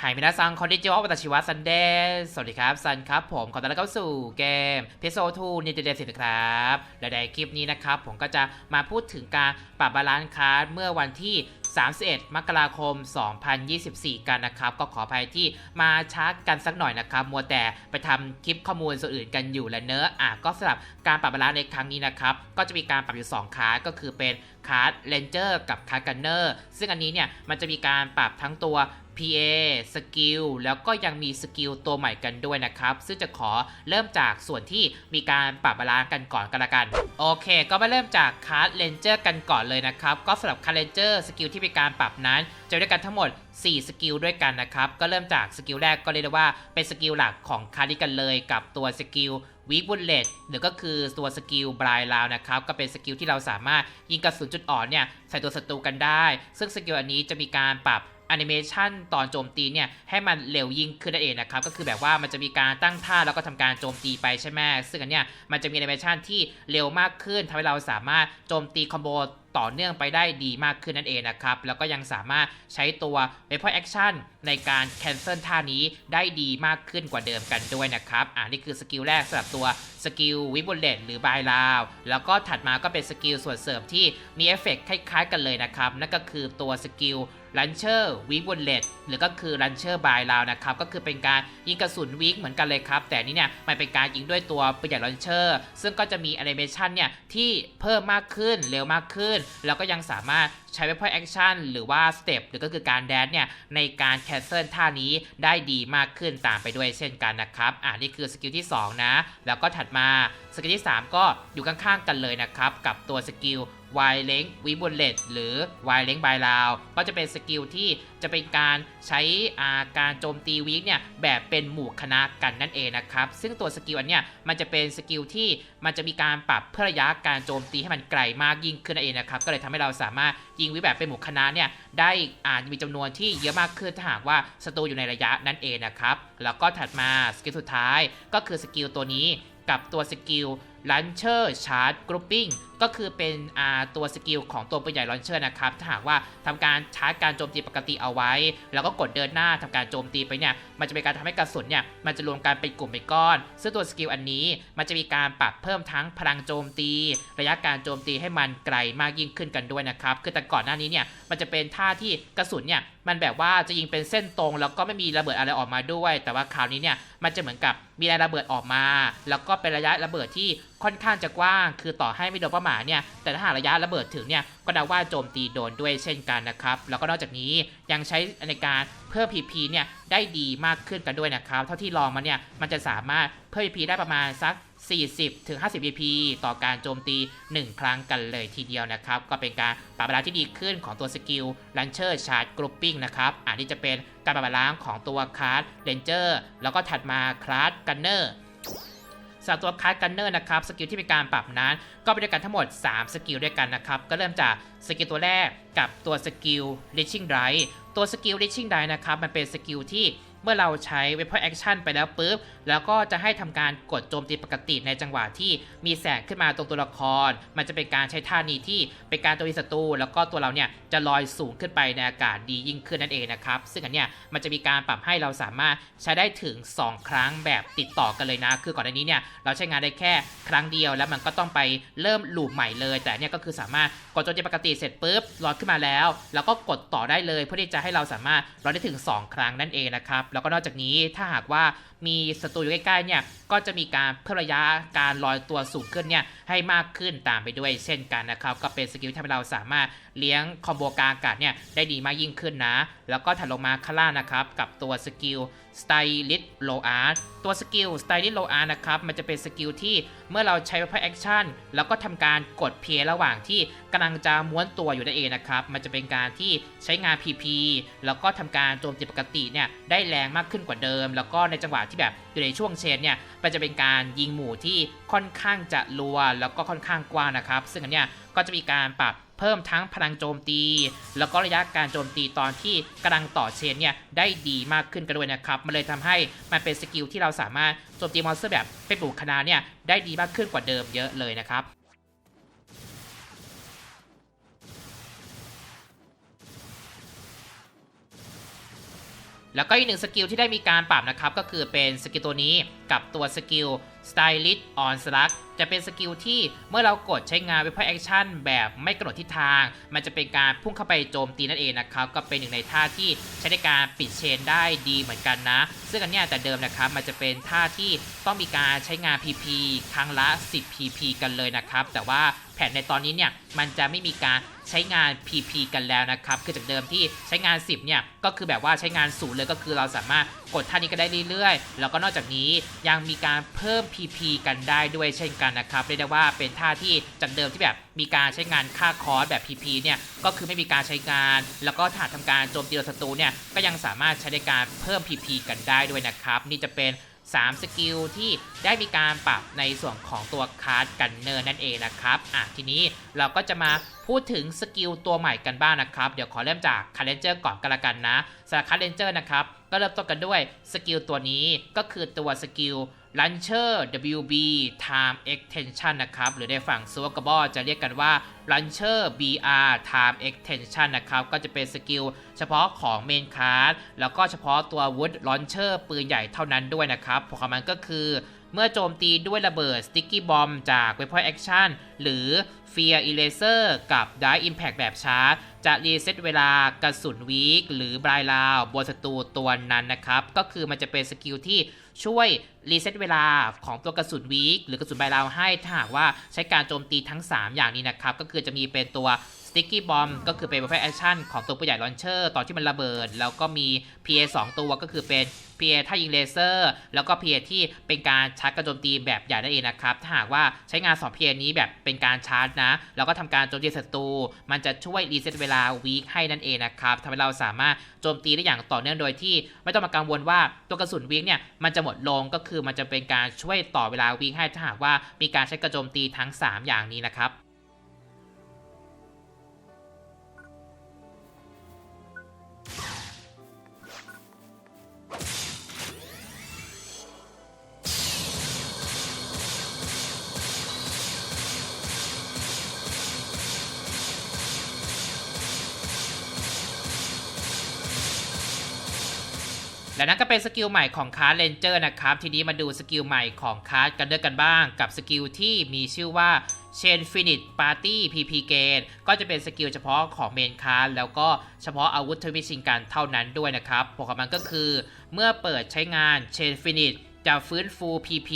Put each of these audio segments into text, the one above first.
ไฮมินาซังคอนดิจิวะวัตชิวะซันเดย์สวัสดีครับ ซันครับ ผมขอต้อนรับเข้าสู่เกมเพโซทูนิตเดสิครับ และในคลิปนี้นะครับ ผมก็จะมาพูดถึงการปรับบาลานซ์คาร์ดเมื่อวันที่ 31 มกราคม 2024 กันนะครับ ก็ขออภัยที่มาช้ากันสักหน่อยนะครับ มัวแต่ไปทำคลิปข้อมูลส่วนอื่นกันอยู่และเนอะอะก็สำหรับการปรับบาลานซ์ในครั้งนี้นะครับ ก็จะมีการปรับอยู่ 2คาร์ดก็คือเป็นคาร์ดเลนเจอร์กับคาร์ดกันเนอร์ซึ่งอันนี้เนี่ยมันจะมีการปรับทั้งตัว PA สกิลแล้วก็ยังมีสกิลตัวใหม่กันด้วยนะครับ ซึ่งจะขอเริ่มจากส่วนที่มีการปรับบาลานซ์กันก่อนกันละกัน โอเค ก็มาเริ่มจากคาร์ดเลนเจอร์กันก่อนเลยนะครับ ก็สำหรับคาร์ดเลนเจอร์สกิลที่มีการปรับนั้น จะด้วยกันทั้งหมด 4 สกิลด้วยกันนะครับ ก็เริ่มจากสกิลแรกก็เรียกได้ว่าเป็นสกิลหลักของคาร์ดกันเลยกับตัวสกิลวีบุลเลตหรือก็คือตัวสกิลบรายลาวนะครับ ก็เป็นสกิลที่เราสามารถยิงกระสุนจุดอ่อนเนี่ยใส่ตัวศัตรูกันได้ ซึ่งสกิลอันนี้จะมีการปรับ แอนิเมชันตอนโจมตีเนี่ยให้มันเร็วยิ่งขึ้นนั่นเองนะครับก็คือแบบว่ามันจะมีการตั้งท่าแล้วก็ทำการโจมตีไปใช่ไหมซึ่งอันเนี้ยมันจะมีแอนิเมชันที่เร็วมากขึ้นทำให้เราสามารถโจมตีคอมโบต่อเนื่องไปได้ดีมากขึ้นนั่นเองนะครับ แล้วก็ยังสามารถใช้ตัว Weapon Action ในการ cancel ท่านี้ได้ดีมากขึ้นกว่าเดิมกันด้วยนะครับ อ่านี่คือสกิลแรกสำหรับตัวสกิลวิบุลเลตหรือบายลาว แล้วก็ถัดมาก็เป็นสกิลส่วนเสริมที่มีเอฟเฟกต์คล้ายๆกันเลยนะครับ นั่นก็คือตัวสกิล ลันเชอร์วิกบุลเลตหรือก็คือลันเชอร์บายลาวนะครับ ก็คือเป็นการยิงกระสุนวิกเหมือนกันเลยครับ แต่นี่เนี่ยมันเป็นการยิงด้วยตัวปืนใหญ่ลันเชอร์ซึ่งก็จะมีแอนิเมชันเนี่ยที่เพิ่มมากขึ้นเร็วมากขึ้น แล้วก็ยังสามารถใช้เวพอยแอคชั่นหรือว่าสเต็ปหรือก็คือการแดนเนี่ยในการแคนเซิลท่านี้ได้ดีมากขึ้นตามไปด้วยเช่นกันนะครับอ่านี่คือสกิลที่ 2 นะ แล้วก็ถัดมาสกิลที่ 3 ก็อยู่ข้างๆกันเลยนะครับกับตัวสกิล วายเล้งวิบุลเลตหรือวายเล้งบายลาว ก็จะเป็นสกิลที่จะเป็นการใช้อาการโจมตีวิกเนี่ยแบบเป็นหมู่คณะกันนั่นเองนะครับ ซึ่งตัวสกิลอันเนี้ยมันจะเป็นสกิลที่มันจะมีการปรับเพื่อระยะการโจมตีให้มันไกลมากยิ่งขึ้นนั่นเองนะครับ ก็เลยทำให้เราสามารถยิงวิแบบเป็นหมู่คณะเนี่ยได้อ่ามีจำนวนที่เยอะมากขึ้นถ้าหากว่าศัตรูอยู่ในระยะนั่นเองนะครับ แล้วก็ถัดมาสกิลสุดท้ายก็คือสกิลตัวนี้กับตัวสกิล Launcher Charge Grouping ก็คือเป็นตัวสกิลของตัวปืนใหญ่ Launcher นะครับ ถ้าหากว่าทำการชาร์จการโจมตีปกติเอาไว้ แล้วก็กดเดินหน้าทำการโจมตีไปเนี่ย มันจะเป็นการทำให้กระสุนเนี่ย มันจะรวมกันเป็นกลุ่มเป็นก้อน ซึ่งตัวสกิลอันนี้ มันจะมีการปรับเพิ่มทั้งพลังโจมตี ระยะการโจมตีให้มันไกลมากยิ่งขึ้นกันด้วยนะครับ คือแต่ก่อนหน้านี้เนี่ย มันจะเป็นท่าที่กระสุนเนี่ย มันแบบว่าจะยิงเป็นเส้นตรง แล้วก็ไม่มีระเบิดอะไรออกมาด้วย แต่ว่าคราวนี้เนี่ย มันจะเหมือนกับมีรระเบิดออกมา แล้วก็เป็นระยะระเบิดที่ค่อนข้างจะกว้าง คือต่อให้ไม่โดนเป้าหมายเนี่ยแต่ถ้าหากระยะระเบิดถึงเนี่ยก็เดาว่าโจมตีโดนด้วยเช่นกันนะครับ แล้วก็นอกจากนี้ยังใช้ในการเพิ่ม PP เนี่ยได้ดีมากขึ้นกันด้วยนะครับ เท่าที่ลองมาเนี่ยมันจะสามารถเพิ่ม PP ได้ประมาณสัก 40 ถึง 50 PP ต่อการโจมตี 1 ครั้งกันเลยทีเดียวนะครับ ก็เป็นการปรับบาลาที่ดีขึ้นของตัวสกิล Launcher Charge Grouping นะครับ อันนี้จะเป็นการปรับบาลาของตัวคาร์ด Ranger แล้วก็ถัดมาคลาส Gunner สำหรับตัวคาร์ดกันเนอร์นะครับสกิลที่มีการปรับนั้น ก็เป็นด้วยกันทั้งหมด 3 สกิลด้วยกันนะครับก็เริ่มจากสกิลตัวแรกกับตัวสกิล Reaching right ตัวสกิล Reaching right นะครับมันเป็นสกิลที่ เมื่อเราใช้ Weapon Action ไปแล้วปุ๊บ แล้วก็จะให้ทำการกดโจมตีปกติในจังหวะที่มีแสงขึ้นมาตรงตัวละคร มันจะเป็นการใช้ท่านี้ที่เป็นการโจมตีศัตรูแล้วก็ตัวเราเนี่ยจะลอยสูงขึ้นไปในอากาศดียิ่งขึ้นนั่นเองนะครับ ซึ่งอันเนี้ยมันจะมีการปรับให้เราสามารถใช้ได้ถึง 2 ครั้งแบบติดต่อกันเลยนะ คือก่อนหน้านี้เนี่ยเราใช้งานได้แค่ครั้งเดียว แล้วมันก็ต้องไปเริ่มลูปใหม่เลย แต่เนี่ยก็คือสามารถกดโจมตีปกติเสร็จปุ๊บลอยขึ้นมาแล้ว แล้วก็กดต่อได้เลย เพื่อที่จะให้เราสามารถลอยได้ถึง 2 ครั้งนั่นเองนะครับแล้วก็นอกจากนี้ถ้าหากว่ามีศัตรูอยู่ใกล้ๆเนี่ยก็จะมีการเพิ่มระยะการลอยตัวสูงขึ้นเนี่ยให้มากขึ้นตามไปด้วยเช่นกันนะครับ ก็เป็นสกิลที่ทำให้เราสามารถเลี้ยงคอมโบกาอากาศเนี่ยได้ดีมากยิ่งขึ้นนะ แล้วก็ถัดลงมาข้างล่างนะครับกับตัวสกิล Stylist Low Art ตัวสกิล Stylist Low Art นะครับ มันจะเป็นสกิลที่เมื่อเราใช้ Weapon Action แล้วก็ทำการกดเพียระหว่างที่กำลังจะม้วนตัวอยู่นั่นเองนะครับ มันจะเป็นการที่ใช้งาน PP แล้วก็ทำการโจมตีปกติเนี่ยได้แรงมากขึ้นกว่าเดิม แล้วก็ในจังหวะที่แบบอยู่ในช่วงเชนเนี่ยมันจะเป็นการยิงหมู่ที่ค่อนข้างจะรัวแล้วก็ค่อนข้างกว้างนะครับ ซึ่งอันเนี้ยก็จะมีการปรับ เพิ่มทั้งพลังโจมตี แล้วก็ระยะการโจมตีตอนที่กำลังต่อเชนเนี่ยได้ดีมากขึ้นกันด้วยนะครับมันเลยทำให้มันเป็นสกิลที่เราสามารถโจมตีมอนสเตอร์แบบเป็นปลูกคณะเนี่ยได้ดีมากขึ้นกว่าเดิมเยอะเลยนะครับแล้วก็อีกหนึ่งสกิลที่ได้มีการปรับนะครับก็คือเป็นสกิลตัวนี้กับตัวสกิล Stylist on Slug จะเป็นสกิลที่เมื่อเรากดใช้งาน Weapon Action แบบไม่กำหนดทิศทาง มันจะเป็นการพุ่งเข้าไปโจมตีนั่นเองนะครับ ก็เป็นหนึ่งในท่าที่ใช้ในการปิดเชนได้ดีเหมือนกันนะ ซึ่งอันนี้แต่เดิมนะครับ มันจะเป็นท่าที่ต้องมีการใช้งาน PP ครั้งละ 10 PP กันเลยนะครับ แต่ว่าแผนในตอนนี้เนี่ยมันจะไม่มีการใช้งาน PP กันแล้วนะครับ คือจากเดิมที่ใช้งาน 10 เนี่ย ก็คือแบบว่าใช้งานศูนย์เลยก็คือเราสามารถกดท่านี้ก็ได้เรื่อยๆ แล้วก็นอกจากนี้ยังมีการเพิ่ม PP กันได้ด้วยเช่นกันนะครับเรียกได้ว่าเป็นท่าที่จากเดิมที่แบบมีการใช้งานค่าคอร์สแบบ PP เนี่ยก็คือไม่มีการใช้งาน แล้วก็ถ้าทำการโจมตีศัตรูเนี่ยก็ยังสามารถใช้ในการเพิ่ม PP กันได้ด้วยนะครับ นี่จะเป็น3สกิลที่ได้มีการปรับในส่วนของตัวคาร์ดกันเนอร์นั่นเองนะครับอะทีนี้เราก็จะมาพูดถึงสกิลตัวใหม่กันบ้างนะครับ เดี๋ยวขอเริ่มจากคาร์เรนเจอร์ก่อนกันละกันนะสำหรับคาร์เรนเจอร์นะครับ ก็เริ่มต้นกันด้วยสกิลตัวนี้ก็คือตัวสกิล Launcher WB Time Extension นะครับ หรือในฝั่ง s w a g b a l จะเรียกกันว่า Launcher BR Time Extension นะครับ ก็จะเป็นสกิลเฉพาะของเมนคาร์ดแล้วก็เฉพาะตัววุฒิ Launcher ปืนใหญ่เท่านั้นด้วยนะครับผลของมันก็คือ เมื่อโจมตีด้วยระเบิด Sticky Bomb จาก Weapon Action หรือ Fear Eraser กับ Die Impact แบบชาร์จ จะรีเซ็ตเวลากระสุนวีคหรือบรายลาวบนศัตรูตัวนั้นนะครับ ก็คือมันจะเป็นสกิลที่ช่วยรีเซ็ตเวลาของตัวกระสุนวีคหรือกระสุนบรายลาวให้ถ้าหากว่าใช้การโจมตีทั้ง 3 อย่างนี้นะครับ ก็คือจะมีเป็นตัว Sticky Bomb ก็คือเป็น Weapon Action ของตัวปืนใหญ่ Launcher ตอนที่มันระเบิด แล้วก็มี PA 2 ตัวก็คือเป็น PA ถ้ายิงเลเซอร์ แล้วก็ PA ที่เป็นการชาร์จกระโจมตีแบบใหญ่นั่นเองนะครับ ถ้าหากว่าใช้งาน2 PA นี้แบบเป็นการชาร์จนะ แล้วก็ทำการโจมตีศัตรู มันจะช่วยรีเซ็ตเวลาวีคให้นั่นเองนะครับทำให้เราสามารถโจมตีได้อย่างต่อเนื่องโดยที่ ไม่ต้องมากังวลว่าตัวกระสุนวีคเนี่ยมันจะหมดลงก็คือมันจะเป็นการช่วยต่อเวลาวีคให้ถ้าหากว่ามีการใช้กระโจมตีทั้ง 3 อย่างนี้นะครับ และนั่นก็เป็นสกิลใหม่ของคาร์เลนเจอร์นะครับ ทีนี้มาดูสกิลใหม่ของคาร์ดกันเดอร์กันบ้าง กับสกิลที่มีชื่อว่าเชนฟินิตปาร์ตี้พีพีเกนก็จะเป็นสกิลเฉพาะของเมนคาร์แล้วก็เฉพาะอาวุธทวิชิงการเท่านั้นด้วยนะครับผลของมันก็คือ เมื่อเปิดใช้งานเชนฟินิต จะฟื้นฟู PP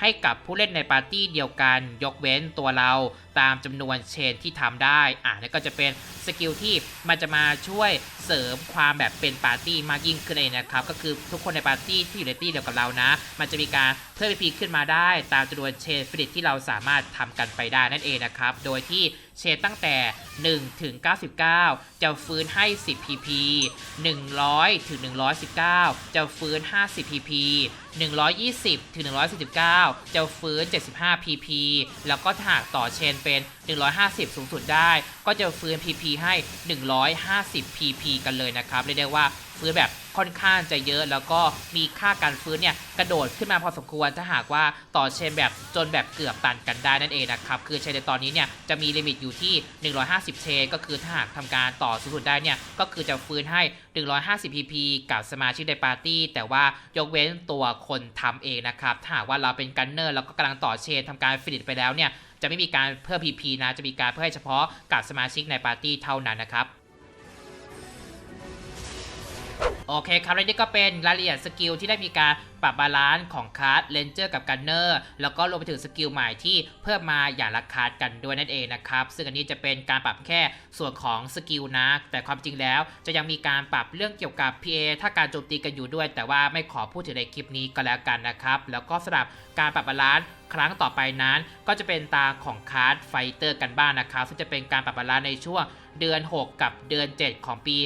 ให้กับผู้เล่นในปาร์ตี้เดียวกัน ยกเว้นตัวเราตามจำนวนเชนที่ทำได้อ่านี่ก็จะเป็นสกิลที่มันจะมาช่วยเสริมความแบบเป็นปาร์ตี้มากยิ่งขึ้นเองนะครับ ก็คือทุกคนในปาร์ตี้ที่อยู่ในตี้เดียวกับเรานะ มันจะมีการเพิ่ม PP ขึ้นมาได้ตามจำนวนเชนฟิลิตที่เราสามารถทำกันไปได้นั่นเองนะครับ โดยที่เชนตั้งแต่ 1 ถึง 99 จะฟื้นให้ 10 PP 100 ถึง 119 จะฟื้น 50 PP 120 ถึง 149 จะฟื้น 75 PP แล้วก็ถ้าหากต่อเชนเป็น 150 สูงสุดได้ ก็จะฟื้น PP ให้ 150 PP กันเลยนะครับ เรียกได้ว่าฟื้นแบบค่อนข้างจะเยอะ แล้วก็มีค่าการฟื้นเนี่ยกระโดดขึ้นมาพอสมควรถ้าหากว่าต่อเชนแบบจนแบบเกือบตันกันได้นั่นเองนะครับ คือเชนในตอนนี้เนี่ยจะมีลิมิตอยู่ที่ 150 เชนก็คือถ้าหากทำการต่อสูงสุดได้เนี่ยก็คือจะฟื้นให้ 150 PP กับสมาชิกในปาร์ตี้ แต่ว่ายกเว้นตัวคนทำเองนะครับถ้าหากว่าเราเป็นกันเนอร์แล้วก็กำลังต่อเชนทำการฟิลิตไปแล้วเนี่ยจะไม่มีการเพิ่ม PP นะจะมีการเพิ่มเฉพาะกับสมาชิกในปาร์ตี้เท่านั้นนะครับโอเคครับและนี่ก็เป็นรายละเอียดสกิลที่ได้มีการ ปรับบาลานซ์ของคาร์ดเลนเจอร์กับกันเนอร์แล้วก็รวมไปถึงสกิลใหม่ที่เพิ่มมาอย่างละคาร์ดกันด้วยนั่นเองนะครับซึ่งอันนี้จะเป็นการปรับแค่ส่วนของสกิลนะแต่ความจริงแล้วจะยังมีการปรับเรื่องเกี่ยวกับ PA ถ้าการโจมตีกันอยู่ด้วย แต่ว่าไม่ขอพูดถึงในคลิปนี้ก็แล้วกันนะครับแล้วก็สำหรับการปรับบาลานซ์ครั้งต่อไปนั้นก็จะเป็นตาของคาร์ดไฟเตอร์กันบ้างนะครับซึ่งจะเป็นการปรับบาลานซ์ในช่วงเดือน 6 กับเดือน 7 ของปี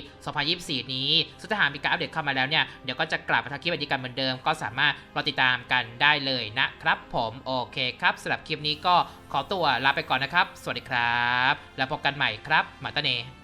2024 นี้ซึ่งถ้าหากมีการอัปเดตเข้ามาแล้วเนี่ยเดี๋ยวก็จะกลับมาทำคลิปแบบนี้กันเหมือนเดิมก็สามารถรอติดตามกันได้เลยนะครับผมโอเคครับสำหรับคลิปนี้ก็ขอตัวลาไปก่อนนะครับ สวัสดีครับ แล้วพบกันใหม่ครับมาตาเน